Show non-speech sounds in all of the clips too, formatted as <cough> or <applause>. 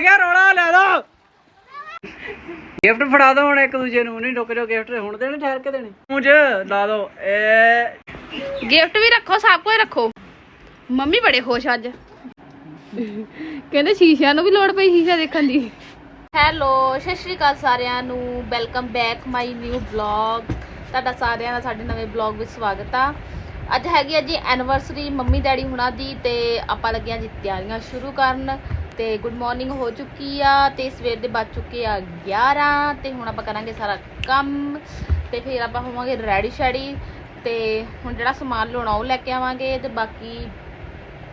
ਕਿਹਾ ਰੋਣਾ ਲੈ ਦੋ। ਗਿਫਟ ਫੜਾ ਦੋ ਹੁਣ ਇੱਕ ਦੂਜੇ ਨੂੰ ਨਹੀਂ ਰੁਕ ਜਾਓ ਗਿਫਟ ਹੁਣ ਦੇਣੇ ਠਹਿਰ ਕੇ ਦੇਣੇ। ਮੁੰਜ ਲਾ ਦੋ। ਇਹ ਗਿਫਟ ਵੀ ਰੱਖੋ ਸਭ ਕੁਝ ਰੱਖੋ। ਮੰਮੀ ਬੜੇ ਖੁਸ਼ ਅੱਜ। ਕਹਿੰਦੇ ਸ਼ੀਸ਼ਿਆਂ ਨੂੰ ਵੀ ਲੋੜ ਪਈ ਸ਼ੀਸ਼ਾ ਦੇਖਣ ਦੀ। ਹੈਲੋ ਸਤਿ ਸ਼੍ਰੀ ਅਕਾਲ ਸਾਰਿਆਂ ਨੂੰ। Welcome back my new blog. ਤੁਹਾਡਾ ਸਾਰਿਆਂ ਦਾ ਸਾਡੇ ਨਵੇਂ ਬਲੌਗ ਵਿੱਚ ਸਵਾਗਤ ਆ। ਅੱਜ ਹੈਗੀ ਆ ਜੀ ਐਨੀਵਰਸਰੀ ਮੰਮੀ ਡੈਡੀ ਹੁਣਾਂ ਦੀ ਤੇ ਆਪਾਂ ਲੱਗੇ ਆ ਜੀ ਤਿਆਰੀਆਂ ਸ਼ੁਰੂ ਕਰਨ। ਤੇ ਗੁੱਡ ਮਾਰਨਿੰਗ ਹੋ ਚੁੱਕੀ ਆ ਤੇ ਸਵੇਰ ਦੇ ਵੱਜ ਚੁੱਕੇ ਆ 11 ਤੇ ਹੁਣ ਆਪਾਂ ਕਰਾਂਗੇ ਸਾਰਾ ਕੰਮ ਤੇ ਫਿਰ ਆਪਾਂ ਹੋਵਾਂਗੇ ਰੈਡੀ ਸ਼ੈਡੀ ਤੇ ਹੁਣ ਜਿਹੜਾ ਸਮਾਨ ਲਾਉਣਾ ਉਹ ਲੈ ਕੇ ਆਵਾਂਗੇ ਤੇ ਬਾਕੀ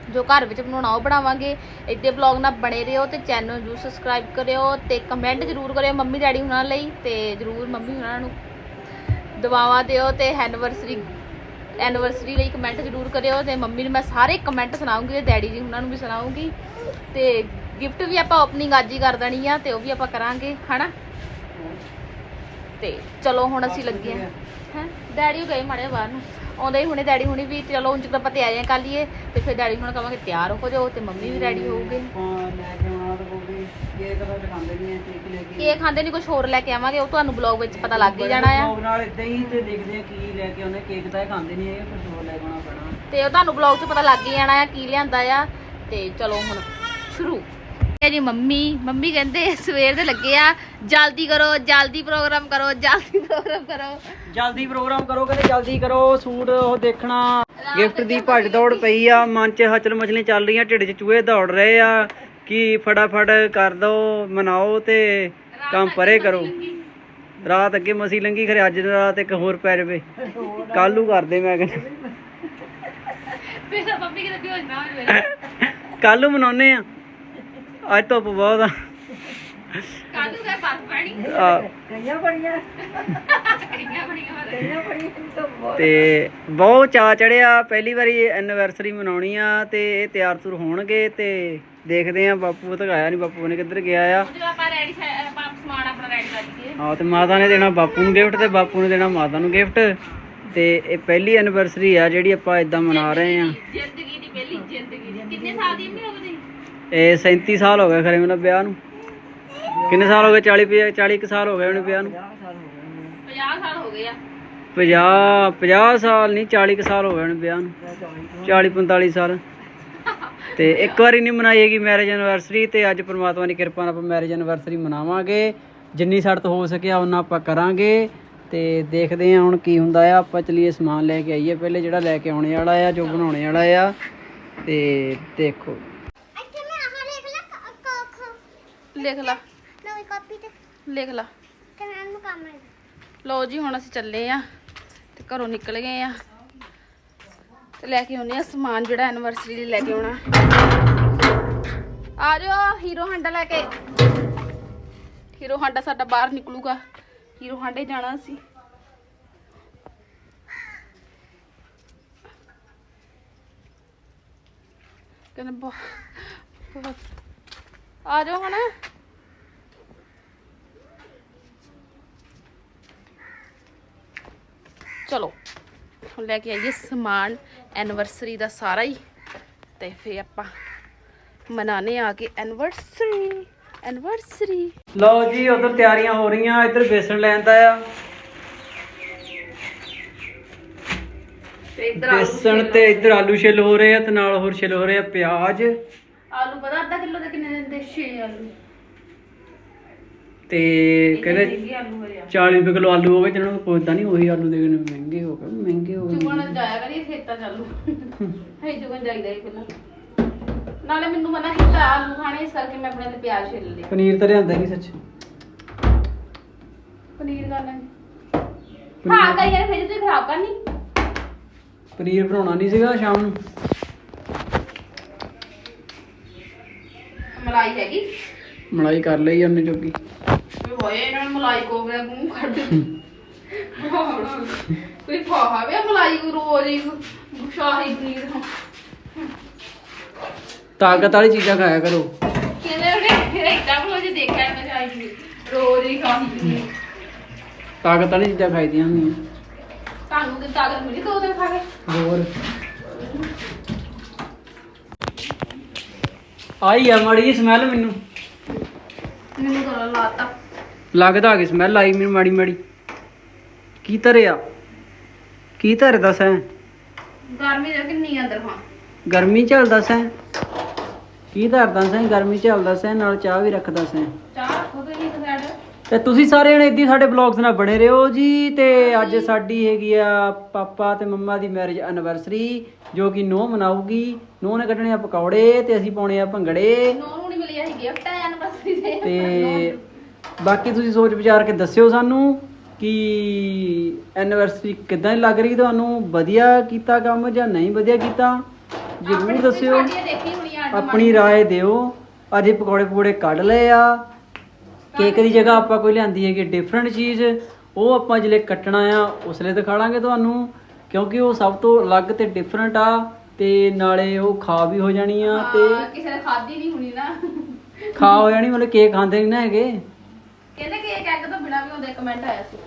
ਜੋ ਘਰ ਵਿੱਚ ਬਣਾਉਣਾ ਉਹ ਬਣਾਵਾਂਗੇ। ਇੱਦੇ ਵਲੌਗ ਨਾਲ ਬਣੇ ਰਹੋ ਤੇ ਚੈਨਲ ਨੂੰ ਸਬਸਕ੍ਰਾਈਬ ਕਰਿਓ ਤੇ ਕਮੈਂਟ ਜ਼ਰੂਰ ਕਰਿਓ ਮੰਮੀ ਡੈਡੀ ਹੁਣਾਂ ਲਈ ਤੇ ਜ਼ਰੂਰ ਮੰਮੀ ਹੁਣਾਂ ਨੂੰ ਦੁਆਵਾਂ ਦਿਓ ਤੇ ਐਨੀਵਰਸਰੀ ਐਨੀਵਰਸਰੀ ਲਈ ਕਮੈਂਟ ਜ਼ਰੂਰ ਕਰਿਓ ਤੇ ਮੰਮੀ ਨੂੰ ਮੈਂ ਸਾਰੇ ਕਮੈਂਟ ਸੁਣਾਉਂਗੀ ਤੇ ਡੈਡੀ ਜੀ ਹੁਣਾਂ ਨੂੰ ਵੀ ਸੁਣਾਉਂਗੀ। ਤੇ ਗਿਫਟ ਵੀ ਆਪਾਂ ਓਪਨਿੰਗ ਅੱਜ ਹੀ ਕਰ ਦੇਣੀ ਆ ਤੇ ਉਹ ਵੀ ਆਪਾਂ ਕਰਾਂਗੇ ਹਨਾ? ਤੇ ਚਲੋ ਹੁਣ ਅਸੀਂ ਲੱਗੇ ਆ। ਹੈ? ਡੈਡੀ ਗਏ ਮਾੜੇ ਬਾਹਰ ਨੂੰ। ਆਉਂਦੇ ਹੀ ਹੁਣੇ ਡੈਡੀ ਹੁਣੀ ਵੀ ਚਲੋ ਉਂਝ ਤਾਂ ਆਪਾਂ ਤਿਆਰੀਆਂ ਕਰ ਲਈਏ ਤੇ ਫਿਰ ਡੈਡੀ ਹੁਣ ਕਹਾਂਗੇ ਤਿਆਰ ਹੋ ਜਾਓ ਤੇ ਮੰਮੀ ਵੀ ਰੈਡੀ ਹੋਊਗੇ। ਹਾਂ ਲੈ ਕੇ ਆਉਣਾ ਤਾਂ ਕੇਕ ਤਾਂ ਦਿਖਾਉਂਦੇ ਨਹੀਂ ਐ ਕੇਕ ਲੈ ਕੇ ਕੀ ਖਾਂਦੇ ਨਹੀਂ ਕੁਝ ਹੋਰ ਲੈ ਕੇ ਆਵਾਂਗੇ ਉਹ ਤੁਹਾਨੂੰ ਬਲੌਗ ਵਿੱਚ ਪਤਾ ਲੱਗ ਹੀ ਜਾਣਾ ਆ। ਲੋਕ ਨਾਲ ਇਦਾਂ ਹੀ ਤੇ ਦੇਖਦੇ ਆ ਕੀ ਲੈ ਕੇ ਆਉਂਦੇ ਕੇਕ ਤਾਂ ਇਹ ਖਾਂਦੇ ਨਹੀਂ ਇਹ ਕੁਝ ਹੋਰ ਲੈ ਕੇ ਆਉਣਾ ਪੈਣਾ। ਤੇ ਉਹ ਤੁਹਾਨੂੰ ਬਲੌਗ 'ਚ ਪਤਾ ਲੱਗ ਹੀ ਜਾਣਾ ਆ ਕੀ ਲਿਆਂਦਾ ਆ ਤੇ ਚਲੋ ਹੁਣ ਸ਼ੁਰੂ। ਇਹ ਜੀ ਮੰਮੀ ਮੰਮੀ ਕਹਿੰਦੇ ਸਵੇਰ ਦੇ ਲੱਗੇ ਆ ਜਲਦੀ ਕਰੋ ਜਲਦੀ ਪ੍ਰੋਗਰਾਮ ਕਰੋ ਜਲਦੀ ਪ੍ਰੋਗਰਾਮ ਕਰੋ। ਜਲਦੀ ਪ੍ਰੋਗਰਾਮ ਕਰੋ ਕਹਿੰਦੇ ਜਲਦੀ ਕਰੋ ਸੂਟ ਉਹ ਦੇਖਣਾ। ਗਿਫਟ ਦੀ ਭੱਜ ਦੌੜ ਪਈ ਆ ਮਨ 'ਚ ਹਚਲ ਮਚਲੀਆਂ ਚੱਲ ਰਹੀਆਂ ਢਿੱਡ 'ਚ ਚੂਹੇ ਦੌੜ ਰਹੇ ਆ। ਕਿ ਫਟਾਫਟ ਕਰ ਦੋ ਮਨਾਓ ਤੇ ਕੰਮ ਪਰੇ ਕਰੋ। ਰਾਤ ਅੱਗੇ ਮਸੀ ਲੰਗੀ ਖਰੇ ਅੱਜ ਰਾਤ ਇੱਕ ਹੋਰ ਪੈ ਜਾਵੇ। ਕੱਲ ਨੂੰ ਕਰਦੇ ਮੈਂ ਕਹਿੰਦਾ। ਫਿਰ ਮੰਮੀ ਕਿਤੇ ਬੇਹੋਸ਼ ਨਾ ਹੋਵੇ ਕੱਲ ਨੂੰ ਮਨਾਉਨੇ ਆ। ਅੱਜ ਧੁੱਪ ਬਹੁਤ ਆ। ਕੱਲ ਨੂੰ ਬਰਫ ਪੈਣੀ ਆ, ਕਈਆਂ ਬੜੀਆਂ। ਬੜੀਆਂ ਤੇ ਬਹੁਤ ਚਾ ਚੜਿਆ ਪਹਿਲੀ ਵਾਰੀ ਐਨੀਵਰਸਰੀ ਮਨਾਉਣੀ ਆ ਤੇ ਇਹ ਤਿਆਰ ਤੁਰ ਹੋਣਗੇ ਤੇ ਦੇਖਦੇ ਆ ਬਾਪੂ ਤਾਂ ਆਇਆ ਨਹੀਂ ਬਾਪੂ ਨੇ ਕਿੱਧਰ ਗਿਆ ਆ। ਜਦੋਂ ਆਪਾਂ ਰੈਡੀ ਆਪਾਂ ਸਮਾਨ ਆਪਣਾ ਰੈਡੀ ਕਰ ਦਈਏ ਹਾਂ ਤੇ ਮਾਤਾ ਨੇ ਦੇਣਾ ਬਾਪੂ ਨੂੰ ਗਿਫਟ ਤੇ ਬਾਪੂ ਨੇ ਦੇਣਾ ਮਾਤਾ ਨੂੰ ਗਿਫਟ ਤੇ ਇਹ ਪਹਿਲੀ ਐਨੀਵਰਸਰੀ ਆ ਜਿਹੜੀ ਆਪਾਂ ਇਦਾਂ ਮਨਾ ਰਹੇ ਆ। ਜ਼ਿੰਦਗੀ ਦੀ ਪਹਿਲੀ ਜ਼ਿੰਦਗੀ ਦੀ। ਕਿੰਨੇ ਸਾਲ ਦੀ ਅੰਮੀ ਹੋ ਗਈ ਇਹ 37 ਸਾਲ ਹੋ ਗਏ ਖਰੇ ਮੈਨੂੰ ਵਿਆਹ ਨੂੰ। ਕਿੰਨੇ ਸਾਲ ਹੋ ਗਏ? 40 40 ਕੁ ਸਾਲ ਹੋ ਗਏ ਉਹਨੂੰ ਵਿਆਹ ਨੂੰ? 50 ਸਾਲ ਹੋ ਗਏ ਆ। 50 50 ਸਾਲ ਨਹੀਂ 40 ਕੁ ਸਾਲ ਹੋ ਗਏ ਉਹਨੂੰ ਵਿਆਹ ਨੂੰ। 40 45 ਸਾਲ। ਤੇ ਇੱਕ ਵਾਰੀ ਨਹੀਂ ਮਨਾਈ ਹੈਗੀ ਮੈਰਿਜ ਐਨਵਰਸਰੀ ਤੇ ਅੱਜ ਪ੍ਰਮਾਤਮਾ ਦੀ ਕਿਰਪਾ ਨਾਲ ਆਪਾਂ ਮੈਰਿਜ ਐਨਵਰਸਰੀ ਮਨਾਵਾਂਗੇ। ਜਿੰਨੀ ਸਾਡੇ ਤੋਂ ਹੋ ਸਕਿਆ ਉਹਨਾਂ ਆਪਾਂ ਕਰਾਂਗੇ। ਤੇ ਦੇਖਦੇ ਹਾਂ ਹੁਣ ਕੀ ਹੁੰਦਾ ਆ। ਆਪਾਂ ਚਲੀਏ ਸਮਾਨ ਲੈ ਕੇ ਆਈਏ। ਪਹਿਲੇ ਜਿਹੜਾ ਲੈ ਕੇ ਆਉਣੇ ਵਾਲਾ ਆ ਜੋ ਬਣਾਉਣੇ ਵਾਲਾ ਆ। ਤੇ ਦੇਖੋ। ਲਿਖ ਲਾ। ਕਾਪੀ ਤੇ ਲਿਖ ਲਾ। ਕਨਾਲ ਨੂੰ ਕੰਮ ਹੈ ਲਓ ਜੀ ਹੁਣ ਅਸੀਂ ਚੱਲੇ ਆ ਤੇ ਘਰੋਂ ਨਿਕਲ ਗਏ ਆ ਤੇ ਲੈ ਕੇ ਆਉਨੇ ਆ ਸਮਾਨ ਜਿਹੜਾ ਐਨਵਰਸਰੀ ਲਈ ਲੈ ਕੇ ਆਉਣਾ। ਆ ਜਾਓ ਹੀਰੋ ਹਾਂਡਾ ਲੈ ਕੇ। ਹੀਰੋ ਹਾਂਡਾ ਸਾਡਾ ਬਾਹਰ ਨਿਕਲੂਗਾ। ਹੀਰੋ ਹਾਂਡੇ ਜਾਣਾ ਸੀ ਕਹਿੰਦੇ ਬਹੁਤ ਆ ਜਾਓ ਹੁਣ। ਚਲੋ ਹੁਣ ਲੈ ਕੇ ਆਈਏ ਸਮਾਨ ਐਨਵਰਸਰੀ ਦਾ ਸਾਰਾ ਹੀ ਤੇ ਫੇ ਆਪਾਂ ਮਨਾਣੇ ਆ ਕੇ ਐਨਵਰਸਰੀ ਐਨਵਰਸਰੀ ਲਓ ਜੀ ਉਧਰ ਤਿਆਰੀਆਂ ਹੋ ਰਹੀਆਂ ਇੱਧਰ ਬੇਸਣ ਲੈਣ ਦਾ ਆ। ਤੇ ਇੱਧਰ ਬੇਸਣ ਤੇ ਇੱਧਰ ਆਲੂ ਛਿੱਲ ਹੋ ਰਹੇ ਆ ਤੇ ਨਾਲ ਹੋਰ ਛਿੱਲ ਹੋ ਰਹੇ ਆ ਪਿਆਜ਼। ਆਲੂ ਪਤਾ ਅੱਧਾ ਕਿਲੋ ਦੇ ਕਿੰਨੇ ਦਿੰਦੇ? 6 ਆਲੂ। ਤੇ ਕਹਿੰਦੇ ਮਹਿੰਗੇ ਆਲੂ ਹੋਏ ਆ 40 ਰੁਪਏ ਕਿਲੋ ਆਲੂ ਹੋ ਗਏ ਜਿਹਨਾਂ ਨੂੰ ਪੁੱਛਦਾ ਨਹੀਂ ਉਹੀ ਆਲੂ ਦੇ ਮਹਿੰਗੇ ਹੋ ਗਏ ਮਹਿੰਗੇ ਹੋ ਗਏ। ਚੁਗਣ ਜਾਇਆ ਕਰੀ ਖੇਤਾਂ ਚਾਲੂ। ਹੈ ਚੁਗਣ ਜਾਈਦਾ ਹੀ ਪਹਿਲਾਂ। ਨਾਲੇ ਮੈਨੂੰ ਮਨਾ ਕੀਤਾ ਆਲੂ ਖਾਣੇ ਇਸ ਕਰਕੇ ਮੈਂ ਆਪਣੇ ਲਈ ਪਿਆਜ਼ ਛਿੱਲ ਲਿਆ ਪਨੀਰ ਤਾਂ ਲਿਆਂਦਾ ਨਹੀਂ ਸੱਚ। ਪਨੀਰ ਖਾਣਾ ਹਾਂ ਕਈ ਵਾਰ ਫਿਰ ਤੁਸੀਂ ਖਰਾਬ ਕਰਨੀ। ਪਨੀਰ ਬਣਾਉਣਾ ਨਹੀਂ ਸੀਗਾ ਸ਼ਾਮ ਨੂੰ। ਮਲਾਈ ਹੈਗੀ। ਮਲਾਈ ਕਰ ਲਈ ਉਹਨੇ ਜੋਗੀ। ਹੋਏ ਇਹਨਾਂ ਨੂੰ ਮਲਾਈ ਕੋ ਗਿਆ ਮੂੰਹ ਕੱਢ ਕੋਈ ਫਾਹਾ ਵੇ ਮਲਾਈ ਕੋ ਰੋਜ਼ ਹੀ ਸ਼ਾਹੀ ਪਨੀਰ ਤਾਕਤ ਵਾਲੀ ਚੀਜ਼ਾਂ ਖਾਇਆ ਕਰੋ। ਕਹਿੰਦੇ ਉਹਨੇ ਇੱਦਾਂ ਬਲੋ ਜੇ ਦੇਖਿਆ ਮੈਂ ਸ਼ਾਹੀ ਪਨੀਰ ਰੋਜ਼ ਹੀ ਸ਼ਾਹੀ ਪਨੀਰ। ਤਾਕਤ ਵਾਲੀ ਚੀਜ਼ਾਂ ਖਾਈਦੀਆਂ ਹੁੰਦੀਆਂ। ਤੁਹਾਨੂੰ ਤੇ ਤਾਕਤ ਮਿਲੀ ਦੋ ਦਿਨ ਖਾ ਕੇ? ਹੋਰ। ਆਈ ਆ ਮਾੜੀ ਸਮੈਲ ਮੈਨੂੰ। ਧਰਨ ਲਾਤਾ ਲੱਗਦਾ ਕਿ ਸਮੈਲ ਆਈ ਮੈਨੂੰ ਮਾੜੀ ਮਾੜੀ। ਕੀ ਧਰਿਆ? ਕੀ ਧਰ ਦੱਸ ਐ ਗਰਮੀ ਦੇ ਕਿੰਨੀ ਆ ਅੰਦਰ ਹਾਂ। ਗਰਮੀ ਚੱਲਦਾ ਸੈਂ? ਕੀ ਧਰਦਾ ਸੈਂ? ਗਰਮੀ ਚੱਲਦਾ ਸੈਂ ਨਾਲ ਚਾਹ ਵੀ ਰੱਖਦਾ ਸੈਂ। ਚਾਹ ਤੇ ਤੇ ਤੁਸੀਂ ਸਾਰੇ ਜਣੇ ਇੱਦੀ ਸਾਡੇ ਬਲੌਗਸ ਨਾਲ ਬਣੇ ਰਹੋ ਜੀ ਤੇ ਅੱਜ ਸਾਡੀ ਹੈਗੀ ਆ ਪਾਪਾ ਤੇ ਮੰਮਾ ਦੀ ਮੈਰਿਜ ਐਨਵਰਸਰੀ ਜੋ ਕਿ ਨੋ ਮਨਾਊਗੀ। ਨੋ ਨੇ ਕੱਢਣੇ ਆ ਪਕੌੜੇ ਤੇ ਅਸੀਂ ਪਾਉਣੇ ਆ ਭੰਗੜੇ। ਨੋ ਨੂੰ ਨਹੀਂ ਮਿਲੀ ਹੈ ਗਿਫਟ ਐਨਵਰਸਰੀ ਦੇ ਤੇ ਬਾਕੀ ਤੁਸੀਂ ਸੋਚ ਵਿਚਾਰ ਕੇ ਦੱਸਿਓ ਸਾਨੂੰ ਕਿ ਐਨਵਰਸਰੀ ਕਿਦਾਂ ਲੱਗ ਰਹੀ ਤੁਹਾਨੂੰ ਵਧੀਆ ਕੀਤਾ ਕੰਮ ਜਾਂ ਨਹੀਂ ਵਧੀਆ ਕੀਤਾ ਜ਼ਰੂਰ ਦੱਸਿਓ ਸਾਡੀ ਦੇਖੀ ਹੋਣੀ ਆ ਆਪਣੀ رائے ਦਿਓ ਅੱਜ ਇਹ ਪਕੌੜੇ ਪਕੌੜੇ ਕੱਢ ਲਏ ਆ ਕੇਕ ਦੀ ਜਗ੍ਹਾ ਆਪਾਂ ਕੋਈ ਲਿਆਂਦੀ ਹੈਗੀ ਡਿਫਰੈਂਟ ਚੀਜ਼ ਉਹ ਆਪਾਂ ਜਿਹੜੇ ਕੱਟਣਾ ਆ ਉਸਲੇ ਦਿਖਾਵਾਂਗੇ ਤੁਹਾਨੂੰ ਕਿਉਂਕਿ ਉਹ ਸਭ ਤੋਂ ਅਲੱਗ ਤੇ ਡਿਫਰੈਂਟ ਆ ਤੇ ਨਾਲੇ ਉਹ ਖਾ ਵੀ ਹੋ ਜਾਣੀ ਆ ਤੇ ਹਾਂ, ਕਿਸੇ ਨੇ ਖਾਦੀ ਨਹੀਂ ਹੋਣੀ ਨਾ ਖਾ ਹੋ ਜਾਣੀ ਮਤਲਬ ਕੇਕ ਖਾਂਦੇ ਨਹੀਂ ਨਾ ਹੈਗੇ ਕਹਿੰਦੇ ਕਿ ਐਗ ਤੋਂ ਬਿਨਾ ਵੀ ਹੁੰਦੇ ਕਮੈਂਟ ਆਇਆ ਸੀ।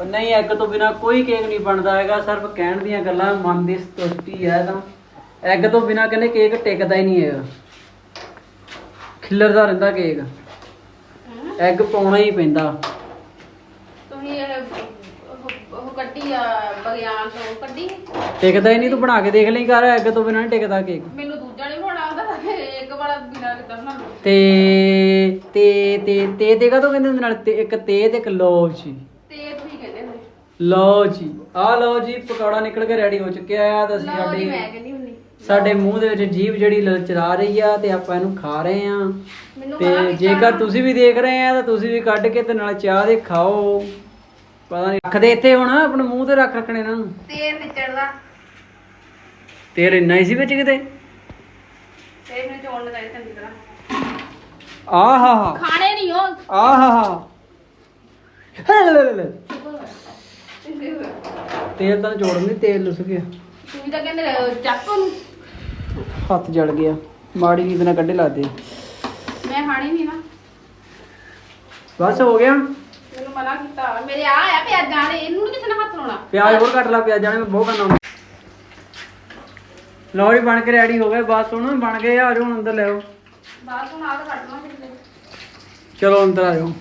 ਉਹ ਨਹੀਂ ਐਗ ਤੋਂ ਬਿਨਾ ਕੋਈ ਕੇਕ ਨਹੀਂ ਬਣਦਾ ਹੈਗਾ ਸਿਰਫ ਕਹਿਣ ਦੀਆਂ ਗੱਲਾਂ ਮਨ ਦੀ ਸੰਤੁਸ਼ਟੀ ਹੈ ਤਾਂ। ਐਗ ਤੋਂ ਬਿਨਾ ਕਹਿੰਦੇ ਕੇਕ ਟਿਕਦਾ ਹੀ ਨਹੀਂ ਹੈਗਾ। ਖਿਲਰਦਾ ਰਹਿੰਦਾ ਕੇਕ ਐਗ ਪਾਉਣਾ ਹੀ ਪੈਂਦਾ। ਤੁਸੀਂ ਇਹ ਉਹ- ਉਹ ਕੱਢੀ ਆ ਬਗਿਆਨ ਤੋਂ ਕੱਢੀ। ਟਿਕਦਾ ਹੀ ਨਹੀਂ ਤੂੰ ਬਣਾ ਕੇ ਦੇਖ ਲਈ ਕਰ ਐਗ ਤੋਂ ਬਿਨਾ ਨਹੀਂ ਟਿਕਦਾ ਕੇਕ ਮੈਨੂੰ ਦੂਜਾ ਨਹੀਂ ਬਣਾਉਣਾ ਆਉਂਦਾ ਇੱਕ ਵਾਲਾ ਬਿਨਾ ਕਿਦਾਂ ਤੇ ਤੇ ਤੇ ਤੇ ਤੋਂ ਕਹਿੰਦੇ ਹੁੰਦੇ ਨਾਲ? ਤੇ ਇੱਕ ਤੇ ਤੇ ਇੱਕ ਲੋ ਜੀ। ਤੇ ਤੁਸੀਂ ਕਹਿੰਦੇ ਹੁੰਦੇ। ਲਓ ਜੀ। ਆ ਲਓ ਜੀ ਪਕੌੜਾ ਨਿਕਲ ਕੇ ਰੈਡੀ ਹੋ ਚੁੱਕਿਆ ਆ ਤਾਂ ਅਸੀਂ ਲਓ ਜੀ ਮੈਂ ਸਾਡੇ ਕਹਿੰਦੀ ਹੁੰਦੀ। ਸਾਡੇ ਮੂੰਹ ਦੇ ਵਿੱਚ ਜੀਭ ਜਿਹੜੀ ਲਲਚਰਾ ਰਹੀ ਆ ਤੇ ਆਪਾਂ ਇਹਨੂੰ ਖਾ ਰਹੇ ਆ। ਮੈਨੂੰ ਤੇ ਜੇਕਰ ਤੁਸੀਂ ਵੀ ਦੇਖ ਰਹੇ ਆ ਤਾਂ ਤੁਸੀਂ ਵੀ ਕੱਢ ਕੇ ਤੇ ਨਾਲ ਚਾਹ ਦੇ ਖਾਓ। ਪਤਾ ਨਹੀਂ ਰੱਖਦੇ ਇੱਥੇ ਹੁਣ ਆਪਣੇ ਮੂੰਹ ਤੇ ਰੱਖ ਰੱਖਣੇ ਇਹਨਾਂ ਨੂੰ। ਤੇਲ ਨਿਚੜਦਾ। ਤੇਲ ਇੰਨਾ ਹੀ ਸੀ ਵਿੱਚ ਕਿਤੇ? ਤੇ ਮੈਨੂੰ ਚੋਣ ਲਗਾਈ ਚੰਗੀ ਤਰ੍ਹਾਂ। ਆਹਾ ਹਾ ਖਾਣੇ ਨਹੀਂ ਹੋ ਆਹਾ ਹਾ ਤੇਲ ਤਾਂ ਜੋੜਨ ਨਹੀਂ ਤੇਲ ਲੁਸ ਗਿਆ। ਤੁਸੀਂ ਤਾਂ ਕਹਿੰਦੇ ਅਹ, ਚੱਕ ਉਹਨੂੰ। ਹੱਥ ਜਲ ਗਿਆ। ਮਾੜੀ ਨੀਂਦ ਨਾਲ ਕੱਢੇ ਲਾਦੇ। ਮੈਂ ਖਾਣੀ ਨਹੀਂ ਨਾ। ਬਸ ਹੋ ਗਿਆ। ਮੈਨੂੰ ਮਨਾ ਕੀਤਾ। ਮੇਰੇ ਆ ਆ ਪਿਆਜ਼ਾਂ ਵਾਲੇ ਇਹਨੂੰ ਨੀ ਕਿਸੇ ਨੇ ਹੱਥ ਲਾਉਣਾ। ਪਿਆਜ਼ ਹੋਰ ਕੱਟ ਲਾ ਪਿਆਜ਼ਾਂ ਨੇ ਮੈਂ ਬਹੁਤ ਕਰਨਾ ਲਓ ਜੀ ਬਣ ਕੇ ਰੈਡੀ ਹੋ ਗਏ। ਬਸ ਹੁਣ ਬਣ ਗਏ ਆ ਜਾਓ ਹੁਣ ਅੰਦਰ ਕੱਢਣਾ ਕਿਤੇ ਚਲੋ ਅੰਦਰ ਆ ਜਾਓ।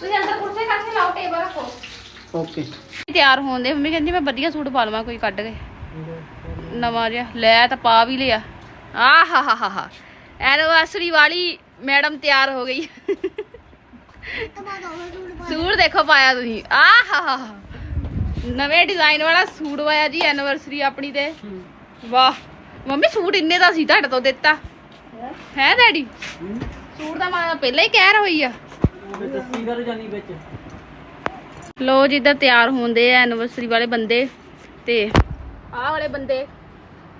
ਤੁਸੀਂ ਅੰਦਰ ਕੁਰਸੇ ਕਰਕੇ ਲਾਓ ਟੇਬਲ ਰੱਖੋ। ਓਕੇ। ਤਿਆਰ ਹੋਣ ਦੇ। ਮੰਮੀ ਕਹਿੰਦੀ ਮੈਂ ਵਧੀਆ ਸੂਟ ਪਾ ਲਵਾਂ ਕੋਈ ਕੱਢ ਕੇ। ਨਵਾਂ ਜਿਹਾ। ਲੈ ਤਾਂ ਪਾ ਵੀ ਲਿਆ। ਆਹ ਹਾ ਹਾ ਹਾ ਹਾ। ਐਨਵਰਸਰੀ ਵਾਲੀ ਮੈਡਮ ਤਿਆਰ ਹੋ ਗਈ। ਬਾਅਦ ਸੂਟ ਦੇਖੋ ਪਾਇਆ ਤੁਸੀਂ। ਆਹ ਹਾ ਹਾ ਹਾ। ਨਵੇਂ ਡਿਜ਼ਾਈਨ ਵਾਲਾ ਸੂਟ ਪਾਇਆ ਜੀ ਐਨਵਰਸਰੀ ਆਪਣੀ ਤੇ। ਵਾਹ। ਮੰਮੀ ਸੂਟ ਇੰਨੇ ਦਾ ਸੀ ਤੁਹਾਡੇ ਤੋਂ ਦਿੱਤਾ। ਹੈ ਡੈਡੀ ਸੂਟ ਦਾ ਮੈਂ ਪਹਿਲਾਂ ਹੀ ਕਹਿ ਰਹੀ ਆ। ਦੱਸੀ ਕਰ ਜਾਨੀ ਵਿੱਚ। ਲੋ ਜਿੱਦਾਂ ਤਿਆਰ ਹੁੰਦੇ ਆ ਐਨਵਰਸਰੀ ਵਾਲੇ ਬੰਦੇ ਤੇ ਆਹ ਵਾਲੇ ਬੰਦੇ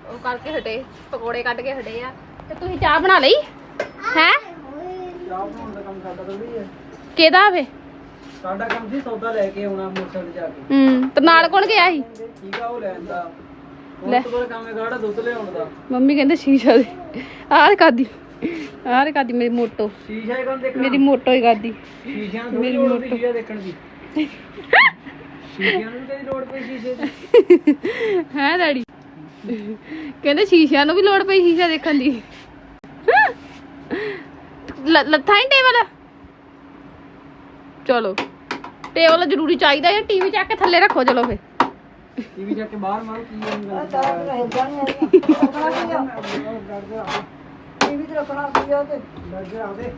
ਉਹ ਕਰਕੇ ਹਟੇ ਪਕੌੜੇ ਕੱਢ ਕੇ ਹਟੇ ਆ। ਤੇ ਤੁਸੀਂ ਚਾਹ ਬਣਾ ਲਈ? ਹੈ? ਚਾਹ ਬਣਾਉਣ ਦਾ ਕੰਮ ਸਾਡਾ ਥੋੜੀ ਹੈ। ਕਿਹਦਾ ਵੇ? ਸਾਡਾ ਕੰਮ ਸੀ ਸੌਦਾ ਲੈ ਕੇ ਆਉਣਾ ਮੋਟਰਸਾਈਕਲ ਜਾ ਕੇ। ਹੂੰ ਤੇ ਨਾਲ ਕੌਣ ਗਿਆ ਸੀ? ਠੀਕ ਆ ਉਹ ਲੈਂਦਾ ਲੈ। ਉਸ ਤੋਂ ਬਾਅਦ ਕੰਮ ਹੈਗਾ ਸਾਡਾ ਦੁੱਧ ਲਿਆਉਣ ਦਾ। ਮੰਮੀ ਕਹਿੰਦੇ ਸ਼ੀਸ਼ਾ ਦੇ। ਆਹ ਕਾਦੀ ਆਹ ਕਾਦੀ ਮੇਰੀ ਮੋਟੋ। ਸ਼ੀਸ਼ਾ ਹੀ ਕੌਣ ਦੇਖਣਾ। ਮੇਰੀ ਮੋਟੋ ਹੀ ਕਾਦੀ ਸ਼ੀਸ਼ਿਆਂ ਨੂੰ ਮੇਰੀ ਥੋੜੀ ਲੋੜ ਮੋਟੋ। ਪਈ ਸ਼ੀਸ਼ਾ ਦੇਖਣ ਦੀ। ਸ਼ੀਸ਼ਿਆਂ ਨੂੰ ਕਦੀ ਲੋੜ ਪਈ ਸ਼ੀਸ਼ੇ ਦੀ? ਹੈ ਡੈਡੀ। ਕਹਿੰਦੇ ਸ਼ੀਸ਼ਿਆਂ ਨੂੰ ਵੀ ਲੋੜ ਪਈ ਸ਼ੀਸ਼ਾ ਦੇਖਣ ਦੀ। ਲੱਥਾ ਹੀ ਟੇਬਲ? ਚਲੋ। ਟੇਬਲ ਜ਼ਰੂਰੀ ਚਾਹੀਦਾ ਹੈ ਟੀਵੀ ਚੱਕ ਕੇ ਥੱਲੇ ਰੱਖੋ ਚਲੋ ਫੇ ਟੀਵੀ ਜਾ ਕੇ ਬਾਹਰ ਮਾਰੋ ਕੀ ਹੋਊਗਾ <laughs> ਤੇ ਰੱਖਣਾ ਕੀ ਆ ਤੇ। ਲੱਗ ਆਵੇ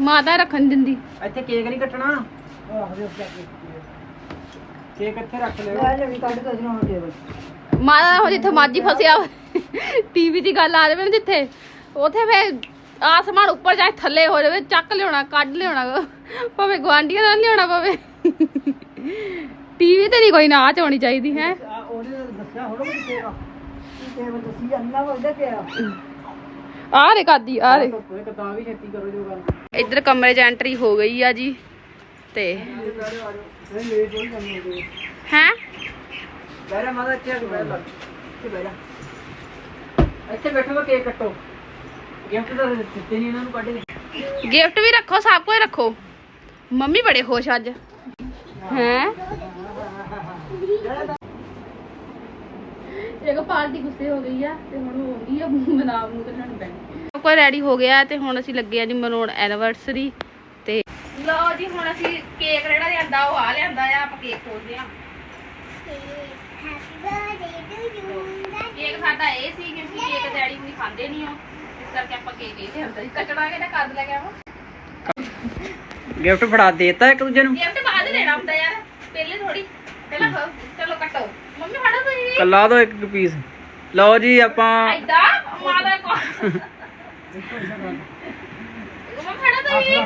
ਮਾਤਾ ਰੱਖਣ ਨੀ ਦਿੰਦੀ। ਇੱਥੇ ਕੇਕ ਨਹੀਂ ਕੱਟਣਾ? ਆਹ ਦੇ ਕੇਕ ਇੱਥੇ ਰੱਖ ਲਿਓ। ਮਾਤਾ ਹੋ ਜਿੱਥੇ ਮਾਜੀ ਫਸਿਆ ਟੀਵੀ ਦੀ ਗੱਲ ਆ ਜਾਵੇ ਨਾ ਜਿੱਥੇ। ਉਥੇ ਫੇ ਆਸਮਾਨ ਉੱਪਰ ਜਾਏ ਥੱਲੇ ਹੋ ਜਾਵੇ ਚੱਕ ਲਿਆਉਣਾ ਕੱਢ ਲਿਆਉਣਾ। ਭਾਵੇਂ ਗਵਾਂਢੀਆਂ ਨਾਲ ਲਿਆਉਣਾ ਪਵੇ। ਟੀਵੀ ਤੇ ਨਹੀਂ ਕੋਈ ਨਾ ਆਚ ਹੋਣੀ ਚਾਹੀਦੀ ਹੈ। ਉਹਨੇ ਦੱਸਿਆ ਹੋਣਾ ਕਿ ਆ। ਕੇਕ ਦੱਸੀ ਅੰਨਾ ਵਜਦਾ ਪਿਆ ਆ ਰੇ ਕਾਦੀ ਆ ਰੇ ਕੋਈ ਕਿਤਾਬ ਵੀ ਛੇਤੀ ਕਰੋ ਜੋ ਗੱਲ ਇੱਧਰ ਕਮਰੇ 'ਚ ਐਂਟਰੀ ਹੋ ਗਈ ਆ ਜੀ ਤੇ। ਨਹੀਂ ਲੇਟ ਹੋਈ ਜਾਂਦੀ ਹੈ? ਹੈ ਬੈਰਾ ਮਾਦਾ ਇੱਥੇ ਆ ਕੇ ਬੈਠ ਲੱਗ ਇੱਥੇ ਬੈਠਾ ਇੱਥੇ ਬੈਠੋ ਤਾਂ ਕੇਕ ਕੱਟੋ। ਗਿਫਟ ਤਾਂ ਦਿੱਤੇ ਨਹੀਂ ਇਹਨਾਂ ਨੂੰ ਕੱਢ ਕੇ। ਗਿਫਟ ਵੀ ਰੱਖੋ ਸਭ ਕੁਝ ਰੱਖੋ। ਮੰਮੀ ਬੜੇ ਖੁਸ਼ ਅੱਜ। ਹੈ। ਇੱਕ ਪਾਰਟੀ ਗੁੱਸੇ ਹੋ ਗਈ ਆ ਤੇ ਹੁਣ ਹੋ ਗਈ ਆ ਮਨਾਮ ਨੂੰ ਕੱਢਣ ਪੈਣੀ ਸਭ ਕੁਝ ਰੈਡੀ ਹੋ ਗਿਆ ਤੇ ਹੁਣ ਅਸੀਂ ਲੱਗੇ ਆ ਜੀ ਮਨਾਉਣ ਐਨੀਵਰਸਰੀ ਤੇ ਲਓ ਜੀ ਹੁਣ ਅਸੀਂ ਕੇਕ ਜਿਹੜਾ ਲਿਆਂਦਾ ਉਹ ਆ ਲਿਆਂਦਾ ਆ ਆਪਾਂ ਕੇਕ ਖੋਲਦੇ ਆ happy birthday to you cake ਸਾਡਾ ਇਹ ਸੀ ਕਿਉਂਕਿ ਕੇਕ ਡੈਡੀ ਵੀ ਖਾਂਦੇ ਨਹੀਂ ਹੋ ਇਸ ਕਰਕੇ ਆਪਾਂ ਕੇਕ ਇਹ ਲਿਆਂਦਾ ਜੀ। ਕਚੜਾ ਕੇ ਨਾ ਕੱਦ ਲੈ ਕੇ ਆਵਾਂ? ਗਿਫਟ ਫੜਾ ਦੇਤਾ ਇੱਕ ਦੂਜੇ ਨੂੰ। ਗਿਫਟ ਬਾਅਦ ਦੇਣਾ ਹੁੰਦਾ ਯਾਰ ਪਹਿਲੇ ਥੋੜੀ ਪਹਿਲਾਂ ਖਾਓ ਚਲੋ ਕੱਟੋ ਮੰਮੀ ਫੜੋ ਤੁਸੀਂ ਕੱਲਾ ਦੋ ਇੱਕ ਪੀਸ ਲਓ ਜੀ ਆਪਾਂ ਐਦਾਂ ਮਾਂ ਦਾ ਕੋ ਮੰਮੀ ਫੜੋ ਤੁਸੀਂ।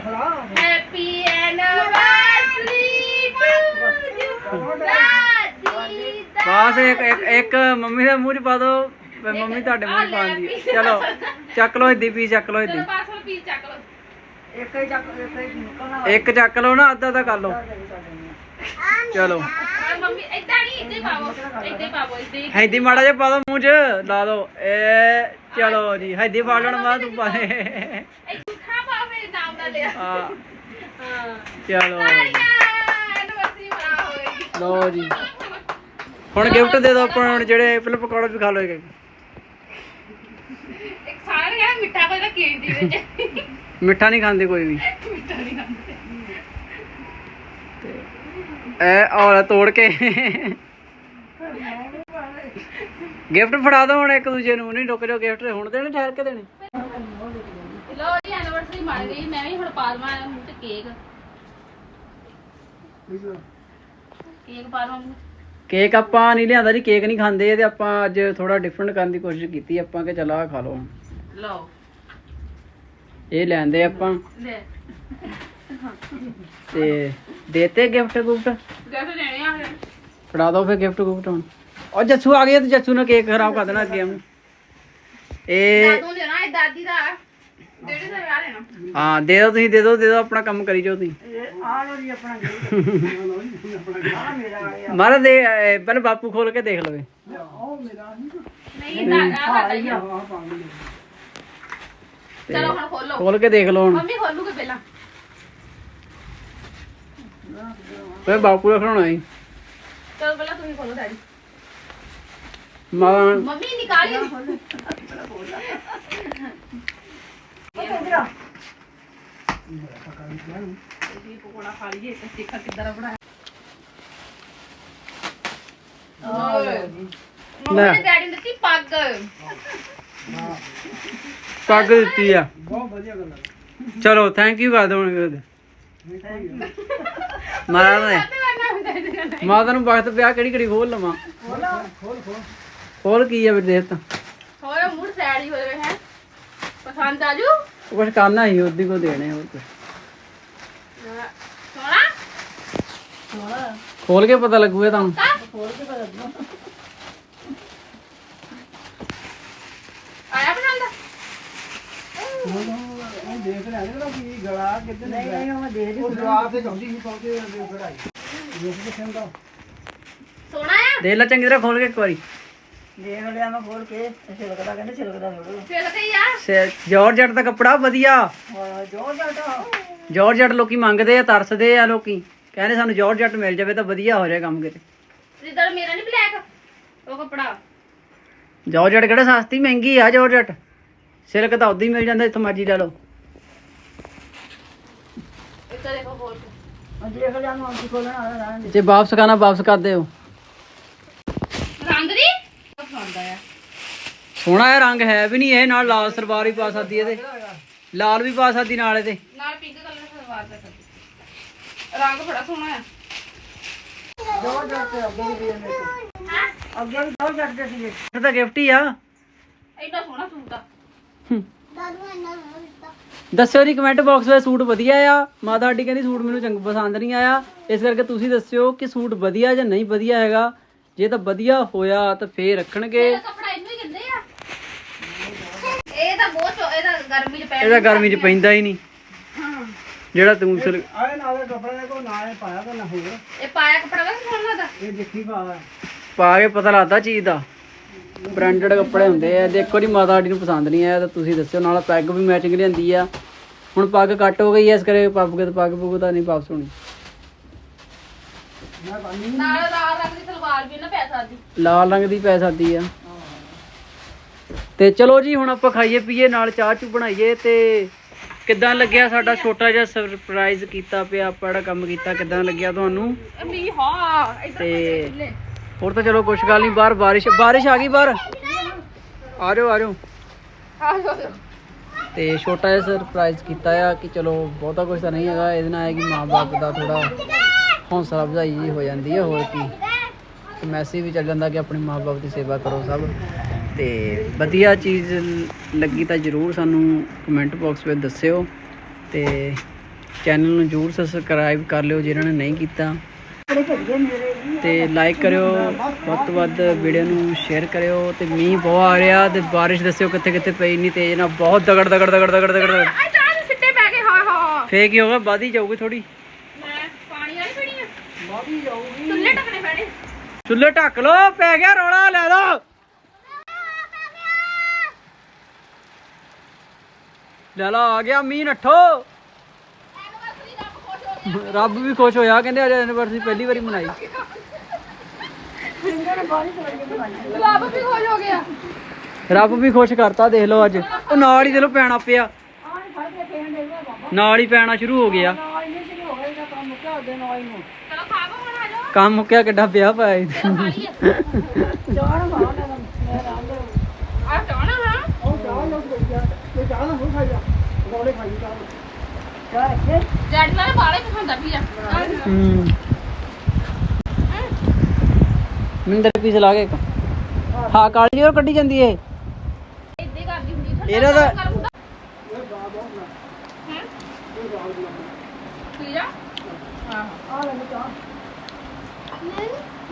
ਹੈਪੀ ਐਨਵਰਸਰੀ ਟੂ ਦਾਦੀ ਬਸ ਇੱਕ ਇੱਕ ਇੱਕ ਮੰਮੀ ਦੇ ਮੂੰਹ 'ਚ ਪਾ ਦੋ ਫਿਰ ਮੰਮੀ ਤੁਹਾਡੇ ਮੂੰਹ 'ਚ ਪਾਉਂਦੀ ਹੈ। ਚਲੋ ਚੱਕ ਲਓ ਇੱਦੀ ਪੀਸ ਚੱਕ ਲਓ ਇੱਦੀ। ਚਲੋ ਪਾਸ ਪੀਸ ਚੱਕ ਲਓ। ਇੱਕ ਚੱਕ ਲਓ ਨਾ ਅੱਧਾ ਤਾਂ ਕਰ ਲਓ। ਚਲੋ। ਹਾਂ ਮੰਮੀ ਐਦਾਂ ਨਹੀਂ ਇੱਦਾਂ ਹੀ ਪਾਵੋ ਇੱਦਾਂ ਹੀ ਪਾਵੋ ਇੱਦਾਂ ਹੀ। ਹੈਦੀ ਮਾੜਾ ਜਿਹਾ ਪਾ ਦੋ ਮੂੰਹ 'ਚ ਲਾ ਦੋ। ਏ ਚਲੋ ਜੀ ਹੈਦੀ ਪਾ ਲੈਣ ਬਾਅਦ ਤੂੰ ਪਾ ਦੇ। ਇੱਦਾਂ ਖਾ ਪਾਓ ਮੇਰੇ ਨਾਮ ਦਾ ਲਿਆ। ਆ ਹਾਂ। ਚਲੋ। ਐਨਵਰਸਰੀ ਮਨਾ ਹੋਏਗੀ ਲਓ ਜੀ। ਹੁਣ ਗਿਫਟ ਦੇ ਦਿਓ ਆਪਾਂ ਹੁਣ ਜਿਹੜੇ ਪਹਿਲਾਂ ਪਕੌੜਾ ਵੀ ਖਾ ਲਓ ਇੱਕ ਸਾਰਾ ਮਿੱਠਾ ਕੋਈ ਤਾਂ ਕੇਕ ਦੀ ਵਿੱਚ। ਮਿੱਠਾ ਨਹੀਂ ਖਾਂਦੇ ਕੋਈ ਵੀ। ਮਿੱਠਾ ਨਹੀਂ ਖਾਂਦੇ। ਐ ਔਰ ਤੋੜ ਕੇ। ਗਿਫਟ ਫੜਾ ਦੋ ਹੁਣ ਇੱਕ ਦੂਜੇ ਨੂੰ ਨਹੀਂ ਰੁਕ ਜਾਓ ਗਿਫਟ ਹੁਣ ਦੇਣੇ ਠਹਿਰ ਕੇ ਦੇਣੇ। ਲੋ ਜੀ ਐਨਵਰਸਰੀ ਬਣ ਗਈ। ਮੈਂ ਵੀ ਹੁਣ ਪਾ ਲਵਾਂ ਮੂੰਹ ਤੇ ਕੇਕ ਕੇਕ ਪਾ ਲਵਾਂ ਮੂੰਹ 'ਚ। ਕੇਕ ਆਪਾਂ ਨਹੀਂ ਲਿਆਂਦਾ ਜੀ ਕੇਕ ਨਹੀਂ ਖਾਂਦੇ ਤੇ ਆਪਾਂ ਅੱਜ ਥੋੜਾ ਡਿਫਰੈਂਟ ਕਰਨ ਦੀ ਕੋਸ਼ਿਸ਼ ਕੀਤੀ ਆਪਾਂ ਕਿ ਚਲਾ ਖਾ ਲਓ। ਲਓ। ਇਹ ਲੈਂਦੇ ਆਪਾਂ। ਲੈ। ਤੇ ਦੇਤੇ ਗਿਫਟ ਗੁਫਟ? ਗੈਸ ਲੈਣੇ ਆ ਫਿਰ। ਫੜਾ ਦੋ ਫਿਰ ਗਿਫਟ ਗੁਫਟ ਹੁਣ। ਉਹ ਜੱਸੂ ਆ ਗਿਆ ਤੇ ਜੱਸੂ ਨੇ ਕੇਕ ਖਰਾਬ ਕਰ ਦੇਣਾ ਅੱਗੇ ਇਹ ਦਾਦੂ ਦੇਣਾ ਇਹ ਦਾਦੀ ਦਾ ਡੇਢ ਦਾ ਵਿਆਹ ਲੈਣਾ। ਹਾਂ ਦੇ ਦਿਓ ਤੁਸੀਂ ਦੇ ਦਿਓ ਦੇ ਦਿਓ ਆਪਣਾ ਕੰਮ ਕਰੀ ਜਾਓ ਤੁਸੀਂ। ਮਾਰਾ ਦੇ ਇਹ ਪਹਿਲਾਂ ਬਾਪੂ ਖੋਲ ਕੇ ਦੇਖ ਲਵੇ। ਨਹੀਂ ਦਾਦਾ ਸਾਡਾ ਹੀ ਆ। ਚਲੋ ਹੁਣ ਖੋਲੋ। ਖੋਲ ਕੇ ਦੇਖ ਲਓ ਹੁਣ। ਮੰਮੀ ਖੋਲੂਗੇ ਪਹਿਲਾਂ। ਫਿਰ ਬਾਪੂ ਦਾ ਖੜਾਉਣਾ ਸੀ। ਚਲੋ ਪਹਿਲਾਂ ਤੁਸੀਂ ਖੋਲੋ ਡੈਡੀ। ਮਾਂ ਮੰਮੀ ਨਿਕਾਲੀ ਪਕੌੜਾ ਖਾ ਲਈਏ ਤੇ ਦੇਖਾ ਕਿੱਦਾਂ ਦਾ ਬਣਾਇਆ ਮੰਮੀ ਨੇ ਡੈਡੀ ਨੂੰ ਦਿੱਤੀ ਪੱਗ। ਪੱਗ ਦਿੱਤੀ ਆ। ਚਲੋ ਥੈਂਕ ਯੂ ਕਰ ਦੋ ਹੁਣ ਮਾਰਾ ਨੇ ਮਾਤਾ ਨੂੰ ਵਕਤ ਪਿਆ ਕਿਹੜੀ ਕਿਹੜੀ ਖੋਲ ਲਵਾਂ? ਖੋਲ ਕੀ ਆ ਵੀ ਦੇਖ ਤਾਂ। ਮੂਡ ਸੈਡ ਹੀ ਹੋਏ ਹੈ? ਪਸੰਦ ਆਜੂ ਉਹ ਕੁਝ ਕਰਨਾ ਸੀ ਉਹਦੀ ਕੋ ਦੇਣੇ ਹੋਰ ਕੁਝ ਸੋਣਾ ਖੋਲ ਕੇ ਪਤਾ ਲੱਗੂਗਾ ਤੁਹਾਨੂੰ। ਆਇਆ ਪਸੰਦ? ਆ। ਦੇਖ ਲੈ ਚੰਗੀ ਤਰ੍ਹਾਂ ਖੋਲ ਕੇ ਇੱਕ ਵਾਰੀ। ਫਿਰ ਤੇ ਯਾਰ ਸੇ- ਜਾਰਜਟ ਦਾ ਕੱਪੜਾ ਵਧੀਆ। ਜਾਰਜਟ ਲੋਕੀ ਮੰਗਦੇ ਆ ਤਰਸਦੇ ਆ ਲੋਕੀ। ਕਹਿੰਦੇ ਸਾਨੂੰ ਜਾਰਜਟ ਮਿਲ ਜਾਵੇ ਤਾਂ ਵਧੀਆ ਹੋ ਜਾਏ ਕੰਮ ਕਿਤੇ। ਜਿੱਦਾਂ ਮੇਰਾ ਨਹੀਂ ਬਲੈਕ ਉਹ ਕੱਪੜਾ। ਜਾਰਜਟ ਕਿਹੜਾ ਸਸਤੀ ਮਹਿੰਗੀ ਆ ਜਾਰਜਟ ਸਿਲਕ ਤਾਂ ਉਦਾਂ ਹੀ ਮਿਲ ਜਾਂਦਾ ਜਿੱਥੋਂ ਮਰਜ਼ੀ ਲੈ ਲਓ ਇੱਧਰ ਦੇਖੋ ਖੋਲ ਕੇ ਜੇ ਵਾਪਸ ਕਰਨਾ ਵਾਪਸ ਕਰ ਦਿਓ। ਰੰਗ ਦੀ? ਸੋਹਣਾ ਇਹ ਰੰਗ ਹੈ ਵੀ ਨਹੀਂ ਇਹ ਨਾਲ ਲਾਲ ਸਲਵਾਰ ਵੀ ਪਾ ਸਕਦੀ ਇਹਦੇ ਲਾਲ ਵੀ ਪਾ ਸਕਦੀ ਨਾਲ ਇਹਦੇ। ਨਾਲ ਪਿੰਕ ਕਲਰ ਦਾ ਸਲਵਾਰ ਦਾ ਕਰ ਰੰਗ ਬੜਾ ਸੋਹਣਾ ਆ। ਇਹ ਤਾਂ ਗਿਫਟ ਹੀ ਆ। ਇੰਨਾ ਸੋਹਣਾ ਸੂਟ ਆ। ਦਾਦੂ ਇੰਨਾ ਦਿੱਤਾ ਦੱਸਿਓ ਜੀ ਕਮੈਂਟ ਬਾਕਸ ਵਿੱਚ ਸੂਟ ਵਧੀਆ ਆ। ਮਾਤਾ ਸਾਡੀ ਕਹਿੰਦੀ ਸੂਟ ਮੈਨੂੰ ਚੰਗ ਪਸੰਦ ਨਹੀਂ ਆਇਆ। ਇਸ ਕਰਕੇ ਤੁਸੀਂ ਦੱਸਿਓ ਕਿ ਸੂਟ ਵਧੀਆ ਜਾਂ ਨਹੀਂ ਵਧੀਆ ਹੈਗਾ। ਜੇ ਤਾਂ ਵਧੀਆ ਹੋਇਆ ਤਾਂ ਫੇਰ ਰੱਖਣਗੇ। ਇਹ ਕੱਪੜਾ ਇਹਨੂੰ ਹੀ ਕਹਿੰਦੇ ਆ। ਇਹ ਤਾਂ ਬਹੁਤ ਚੋ- ਇਹ ਤਾਂ ਗਰਮੀ ਚ ਪੈ ਇਹਦਾ ਗਰਮੀ 'ਚ ਪੈਂਦਾ ਹੀ ਨਹੀਂ। ਜਿਹੜਾ ਤੂੰ ਸਿਲ ਇਹ ਪਾਇਆ ਕੱਪੜਾ ਵਾ ਸੋਹਣਾ ਦਾ ਪਾ ਕੇ ਪਤਾ ਲੱਗਦਾ ਚੀਜ਼ ਦਾ। ਬ੍ਰਾਂਡਡ ਕੱਪੜੇ ਹੁੰਦੇ ਆ ਦੇਖੋ ਜੀ ਮਾਤਾ ਸਾਡੀ ਨੂੰ ਪਸੰਦ ਨਹੀਂ ਆਇਆ ਤਾਂ ਤੁਸੀਂ ਦੱਸਿਓ ਨਾਲ ਪੈਗ ਵੀ ਮੈਚਿੰਗ ਲਿਆਂਦੀ ਆ। ਹੁਣ ਪੱਗ ਕੱਟ ਹੋ ਗਈ ਐ ਇਸ ਕਰਕੇ ਪੱਗ ਤੇ ਪੱਗ ਪੁੱਗ ਤਾਂ ਨਹੀਂ ਵਾਪਸ ਹੋਣੀ। ਨਾਲ ਲਾਲ ਰੰਗ ਦੀ ਸਲਵਾਰ ਵੀ ਨਾ ਪੈ ਸਕਦੀ। ਲਾਲ ਰੰਗ ਦੀ ਪੈ ਸਕਦੀ ਆ। ਤੇ ਚਲੋ ਜੀ ਹੁਣ ਆਪਾਂ ਖਾਈਏ ਪੀਏ ਨਾਲ ਚਾਹ ਚੂ ਬਣਾਈਏ ਤੇ ਕਿੱਦਾਂ ਲੱਗਿਆ ਸਾਡਾ ਛੋਟਾ ਜਿਹਾ ਸਰਪ੍ਰਾਈਜ਼ ਕੀਤਾ ਪਿਆ ਆਪਾਂ ਜਿਹੜਾ ਕੰਮ ਕੀਤਾ ਕਿੱਦਾਂ ਲੱਗਿਆ ਤੁਹਾਨੂੰ? ਤੇ ਹੋਰ ਤਾਂ ਚਲੋ ਕੁਛ ਗੱਲ ਨਹੀਂ ਬਾਹਰ ਬਾਰਿਸ਼ ਬਾਰਿਸ਼ ਆ ਗਈ ਬਾਹਰ। ਆ ਜਾਓ ਆ ਜਾਓ। ਤੇ ਛੋਟਾ ਜਿਹਾ ਸਰਪ੍ਰਾਈਜ਼ ਕੀਤਾ ਆ ਕਿ ਚਲੋ ਬਹੁਤਾ ਕੁਝ ਤਾਂ ਨਹੀਂ ਹੈਗਾ ਇਹਦੇ ਨਾਲ ਹੈ ਕਿ ਮਾਂ-ਬਾਪ ਦਾ ਥੋੜਾ ਹੌਸਲਾ ਅਫਜ਼ਾਈ ਜੀ ਹੋ ਜਾਂਦੀ ਹੈ ਹੋਰ ਕੀ। ਮੈਸੇਜ ਵੀ ਚੱਲ ਜਾਂਦਾ ਕਿ ਆਪਣੇ ਮਾਂ-ਬਾਪ ਦੀ ਸੇਵਾ ਕਰੋ ਸਭ। ਤੇ ਵਧੀਆ ਚੀਜ਼ ਲੱਗੀ ਤਾਂ ਜਰੂਰ ਸਾਨੂੰ ਕਮੈਂਟ ਬਾਕਸ ਵਿੱਚ ਦੱਸਿਓ। ਤੇ ਚੈਨਲ ਨੂੰ ਜਰੂਰ ਸਬਸਕ੍ਰਾਈਬ ਕਰ ਲਿਓ ਜਿਨ੍ਹਾਂ ਨੇ ਨਹੀਂ ਕੀਤਾ। ਤੇ ਲਾਈਕ ਕਰਿਓ ਵੱਧ ਤੋਂ ਵੱਧ ਵੀਡੀਓ ਨੂੰ ਸ਼ੇਅਰ ਕਰਿਓ ਤੇ ਮੀਂਹ ਬਹੁਤ ਆ ਰਿਹਾ ਤੇ ਬਾਰਿਸ਼ ਦੱਸਿਓ ਕਿੱਥੇ ਕਿੱਥੇ ਪਈ ਨਹੀਂ ਤੇਜ਼ ਨਾ ਬਹੁਤ ਦਗੜ ਦਗੜ ਦਗੜ ਦਗੜ ਦਗੜ ਆ ਚਾਹ ਸਿੱਟੇ ਪੈ ਗਏ ਹਾਂ ਹਾਂ। ਫੇਰ ਕੀ ਹੋਗਾ ਹੀ ਜਾਊਗੀ ਥੋੜੀ ਮੈਂ ਪਾਣੀ ਵਾਲੀ ਪੀਣੀ ਆ? ਚੁੱਲ੍ਹੇ ਟਕਣੇ ਪੈਣੇ। ਚੁੱਲ੍ਹੇ ਢੱਕ ਲੋ ਪੈ ਗਿਆ ਰੋਲਾ ਲੈ ਲੋ ਲੈ ਲਾ ਆ ਗਿਆ ਮੀਂਹ ਨੱਠੋ। ਰੱਬ ਵੀ ਖੁਸ਼ ਹੋਇਆ ਕਹਿੰਦੇ ਅੱਜ ਐਨਵਰਸਰੀ ਪਹਿਲੀ ਵਾਰੀ ਮਨਾਈ। ਗੁਲਾਬ ਵੀ ਖੋਜ ਹੋ ਗਿਆ ਰੱਬ ਵੀ ਖੁਸ਼ ਕਰਤਾ, ਦੇਖ ਲਓ ਅੱਜ। ਉਹ ਨਾਲ ਹੀ ਦੇ ਲੋ ਪੈਣਾ ਪਿਆ। ਨਾਲ ਹੀ ਪੈਣਾ ਸ਼ੁਰੂ ਹੋ ਗਿਆ। ਚਲੋ ਖਾ ਹੁਣ ਆ ਜਾਓ ਕੰਮ ਮੁੱਕਿਆ ਕਿੱਡਾ ਪਿਆ ਪਿਆ ਆ ਚਾਹ ਹਾਂ ਡੈਡੀ ਨਾਲ ਬਾਲੇ ਪਸੰਦ ਆ ਪੀਆ ਹੂੰ। ਮਿੰਦਰ ਪੀਸ ਲਾ ਕੇ ਇੱਕ। ਹਾਂ, ਕਾਲੀ ਹੋਰ ਕੱਢੀ ਜਾਂਦੀ ਏ ਇੱਦੇ ਕਰਦੀ ਹੁੰਦੀ ਠੰਡਾ ਇਹਦਾ ਤਾਂ- ਗਰਮ ਹੁੰਦਾ। ਹੈਂ? ਪੀਜ਼ਾ? ਹਾਂ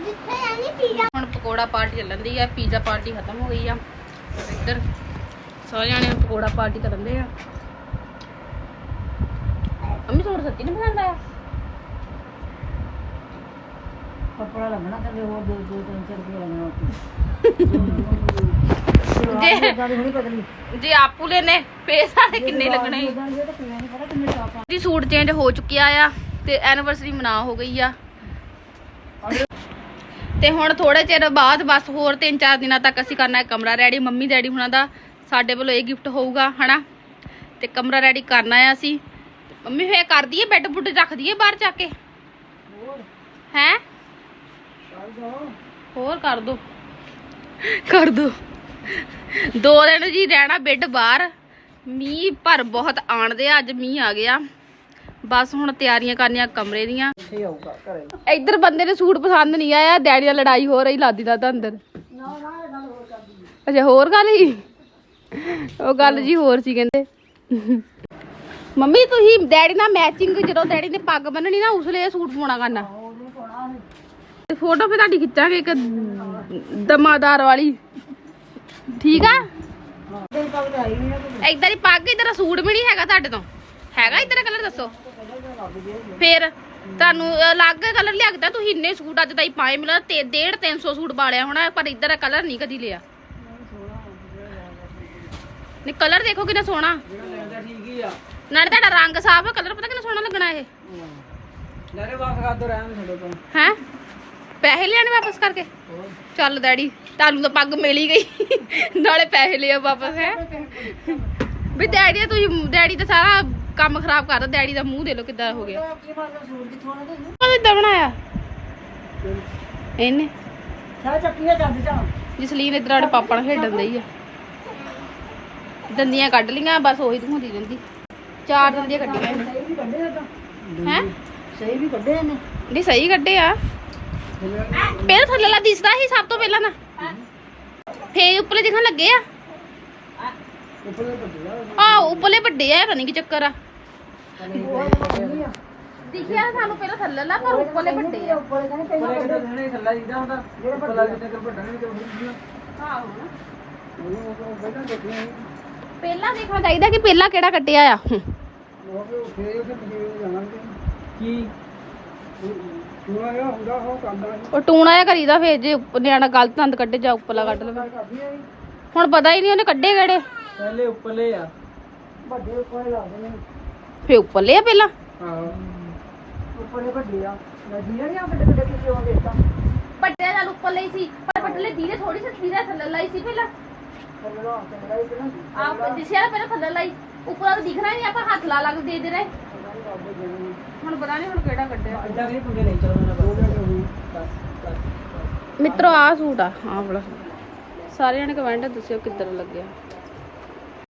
ਜਿੱਥੇ ਆਣੀ ਪੀਜ਼ਾ ਹੁਣ ਪਕੌੜਾ ਪਾਰਟੀ ਚੱਲਣ ਦੀ ਆ, ਪੀਜ਼ਾ ਪਾਰਟੀ ਖਤਮ ਹੋ ਗਈ ਆ ਤੇ ਇੱਧਰ ਸਾਰਿਆਂ ਨੇ ਪਕੌੜਾ ਪਾਰਟੀ ਕਰਨ ਦੇ ਆ ਅੰਮੀ ਸੂਟ ਸੱਚੀ ਨਹੀਂ ਪਸੰਦ ਆਇਆ ਕੱਪੜਾ ਲੱਗਣਾ ਤੇ ਹੋਰ ਦੋ ਦੋ ਤਿੰਨ ਚਾਰ ਰੁਪਏ ਲੱਗਣਾ ਜੇ ਜੇ ਆਪੂ ਲੈਨੇ ਪੈਸਾ ਦੇ ਕਿੰਨੇ ਲੱਗਣੇ ਜੀ ਸੂਟ ਚੇਂਜ ਹੋ ਚੁੱਕਿਆ ਆ ਤੇ ਐਨੀਵਰਸਰੀ ਮਨਾ ਹੋ ਗਈ ਆ। ਤੇ ਹੁਣ ਥੋੜੇ ਚਿਰ ਬਾਅਦ ਬਸ ਹੋਰ 3-4 ਦਿਨਾਂ ਤੱਕ ਅਸੀਂ ਕਰਨਾ ਹੈ ਕਮਰਾ ਰੈਡੀ ਮੰਮੀ ਡੈਡੀ ਹੁਣਾਂ ਦਾ ਸਾਡੇ ਵੱਲੋਂ ਇਹ ਗਿਫਟ ਹੋਊਗਾ ਹਨਾ? ਤੇ ਕਮਰਾ ਰੈਡੀ ਕਰਨਾ ਆ ਅਸੀਂ। ਮੰਮੀ ਫੇਰ ਕਰ ਦਈਏ ਬੈੱਡ ਬੁੱਡ ਰੱਖ ਦਈਏ ਬਾਹਰ ਜਾ ਕੇ। ਹੈ? ਹੋਰ ਕਰ ਦੋ। ਕਰ ਦੋ। ਦੋ ਦਿਨ ਜੀ ਰਹਿਣਾ ਬੈੱਡ ਬਾਹਰ। ਮੀਂਹ ਪਰ ਬਹੁਤ ਆਣਦੇ ਆ ਅੱਜ ਮੀਂਹ ਆ ਗਿਆ। ਬਸ ਹੁਣ ਤਿਆਰੀਆਂ ਕਰਨੀਆਂ ਕਮਰੇ ਦੀਆਂ। ਇੱਧਰ ਬੰਦੇ ਨੇ ਸੂਟ ਪਸੰਦ ਨਹੀਂ ਆਇਆ, ਡੈਡੀ ਨਾਲ ਲੜਾਈ ਹੋ ਰਹੀ, ਲਾਦੀ ਦਾ ਤਾਂ ਅੰਦਰ। ਅੱਛਾ, ਹੋਰ ਗੱਲ ਹੀ ਉਹ ਗੱਲ ਜੀ ਹੋਰ ਸੀ ਕਹਿੰਦੇ। ਮੰਮੀ, ਤੁਸੀਂ ਡੈਡੀ ਨਾਲ ਮੈਚਿੰਗ ਜਦੋਂ ਡੈਡੀ ਨੇ ਪੱਗ ਬੰਨਣੀ ਨਾ, ਉਸ ਲਈ ਸੂਟ ਪਾਉਣਾ ਕਰਨਾ। ਫੋਟੋ ਫੇ ਤੁਹਾਡੀ ਖਿੱਚਾਂਗੇ ਇੱਕ ਦਮਾਦਾਰ ਵਾਲੀ। ਠੀਕ ਆ? ਏਦਾਂ ਦੀ ਪੱਗ ਇਧਰ ਸੂਟ ਵੀ ਨਹੀਂ ਹੈਗਾ ਤੁਹਾਡੇ ਤੋਂ। ਹੈਗਾ ਇਧਰ ਕਲਰ ਦੱਸੋ। ਫੇਰ ਤੁਹਾਨੂੰ ਅਲੱਗ ਕਲਰ ਲਿਆਗਦਾ ਤੁਸੀਂ ਇੰਨੇ ਸੂਟ ਅੱਜ ਤਾਈ ਪਾਏ ਮਿਲਾ ਤੇ 1.5 300 ਸੂਟ ਪਾ ਲਿਆ ਹੋਣਾ ਪਰ ਇਧਰ ਕਲਰ ਨਹੀਂ ਕਦੀ ਲਿਆ। ਨਹੀਂ ਕਲਰ ਦੇਖੋ ਕਿੰਨਾ ਸੋਹਣਾ। ਠੀਕ ਹੀ ਆ ਨਾਲੇ ਤੁਹਾਡਾ ਰੰਗ ਸਾਫ਼ ਹੈ ਕਲਰ ਪਤਾ ਕਿੰਨਾ ਸੋਹਣਾ ਲੱਗਣਾ ਇਹ। ਲੈ ਵਾਪਸ ਕਰ ਦੋ ਰਹਿਣ ਛੱਡੋ ਤੋਂ ਹੈ? ਪੈਸੇ ਲੈਣੇ ਵਾਪਸ ਕਰਕੇ? ਚੱਲ ਡੈਡੀ ਤੁਹਾਨੂੰ ਤਾਂ ਪੱਗ ਮਿਲ ਹੀ ਗਈ। ਨਾਲੇ ਪੈਸੇ ਲਿਆ ਵਾਪਸ ਹੈ? ਵੀ ਡੈਡੀ ਤੁਸੀਂ ਡੈਡੀ ਤਾਂ ਸਾਰਾ ਕੰਮ ਖਰਾਬ ਕਰਦਾ ਡੈਡੀ ਦਾ ਮੂੰਹ ਦੇ ਲੋ ਕਿੱਦਾਂ ਹੋ ਗਿਆ। ਕਦੋਂ ਇਦਾਂ ਬਣਾਇਆ? ਇਹਨੇ? ਜਸਲੀਨ ਇਧਰ ਆੜੇ ਪਾਪਾ ਨਾਲ ਖੇਡਣ ਦਈ ਆ। ਦੰਦੀਆਂ ਕੱਢ ਲੀਆਂ ਬਸ ਉਹੀ ਧੁੰਦੀ ਰਹਿੰਦੀ। ਚਾਰ ਦੰਦੀਆਂ ਕੱਢੀਆਂ ਹੈ? ਸਹੀ ਵੀ ਕੱਢੇ ਨੇ ਨਹੀਂ ਸਹੀ ਕੱਢੇ ਆ। ਪਹਿਲਾਂ ਥੱਲੇ ਲਾ ਦਿਸਦਾ ਸੀ ਸਭ ਤੋਂ ਪਹਿਲਾਂ ਨਾ। ਫੇ ਉੱਪਰਲੇ ਦਿਖਣ ਲੱਗੇ ਆ। ਉੱਪਰ ਵੱਡੇ ਆ ਆ ਉੱਪਰਲੇ ਵੱਡੇ ਆ ਪਤਾ ਨਹੀਂ ਕੀ ਚੱਕਰ ਆ। ਦਿਖਿਆ ਸਾਨੂੰ ਪਹਿਲਾਂ ਥੱਲੇ ਲਾ ਪਰ ਉੱਪਰਲੇ ਵੱਡੇ ਆ। ਉੱਪਰ ਕਿਤੇ ਦੇਣੇ ਥੱਲਾ ਜਿੱਦਾਂ ਹੁੰਦਾ ਉੱਪਰ ਲੱਗ ਜਿੱਦਾਂ ਵੱਡਾ ਨਹੀਂ ਤੇ ਆਹੋ ਨਾ। ਉਹ ਪਹਿਲਾਂ ਦੇਖੀਆਂ ਪਹਿਲਾਂ ਦੇਖਣਾ ਚਾਹੀਦਾ ਕਿ ਪਹਿਲਾਂ ਕਿਹੜਾ ਕੱਟਿਆ ਆ। ਹੂੰ। ਉਹ ਫੇਰ ਫਿਰ ਤੁਸੀਂ ਜਾਣਾਂਗੇ ਕੀ? ਤੂੰ ਆਇਆ ਹੁੰਦਾ ਉਹ ਕਰਦਾ ਉਹ ਟੂਣਾ ਜਿਹਾ ਕਰੀਦਾ ਫੇਰ ਜੇ ਨਿਆਣਾ ਗਲਤ ਦੰਦ ਕੱਢੇ ਜਾ ਉੱਪਰਲਾ ਕੱਢ ਲਵੇ। ਹੁਣ ਪਤਾ ਹੀ ਨਹੀਂ ਉਹਨੇ ਕੱਢੇ ਕਿਹੜੇ। ਪਹਿਲੇ ਉੱਪਰਲੇ ਆ। ਵੱਡੇ ਉੱਪਰ ਲੱਗਦੇ ਨੇ। ਫੇ ਉੱਪਰਲੇ ਆ ਪਹਿਲਾਂ? ਹਾਂ। ਉੱਪਰਲੇ ਵੱਡੇ ਆ। ਨਦੀਆਂ ਨਹੀਂ ਆ ਵੱਡੇ ਵੱਡੇ ਕਿਸੇ ਉਹ ਦੇਖਦਾ ਵੱਡੇ ਨਾਲ ਉੱਪਰ ਲਈ ਸੀ ਪਰ ਵੱਡੇ ਧੀਰੇ ਥੋੜੀ ਜਿਹੀ ਧੀਰੇ ਥੱਲੇ ਲਈ ਸੀ ਪਹਿਲਾਂ। ਆਪ ਦਿਸਿਆ ਪਹਿਲਾਂ ਥੱਲੇ ਲਾਈ। ਉੱਪਰ ਤਾਂ ਦਿਖਣਾ ਹੀ ਨਹੀਂ ਆਪਾਂ ਹੱਥ ਲਾ ਲਾ ਕੇ ਦੇ ਦੇ ਰਹੇ। ਹੁਣ ਪਤਾ ਨਹੀਂ ਹੁਣ ਕਿਹੜਾ ਕੱਢਿਆ ਅੱਡਾ ਵੀ ਪੰਗੇ ਨਹੀਂ ਚੱਲਦਾ ਮਿੱਤਰੋ ਆ ਸੂਟ ਆ। ਆਹ ਵਾਲਾ ਸਾਰਿਆਂ ਨੇ ਕਮੈਂਟ ਦੱਸਿਓ ਕਿੱਦਾਂ ਦਾ ਲੱਗਿਆ।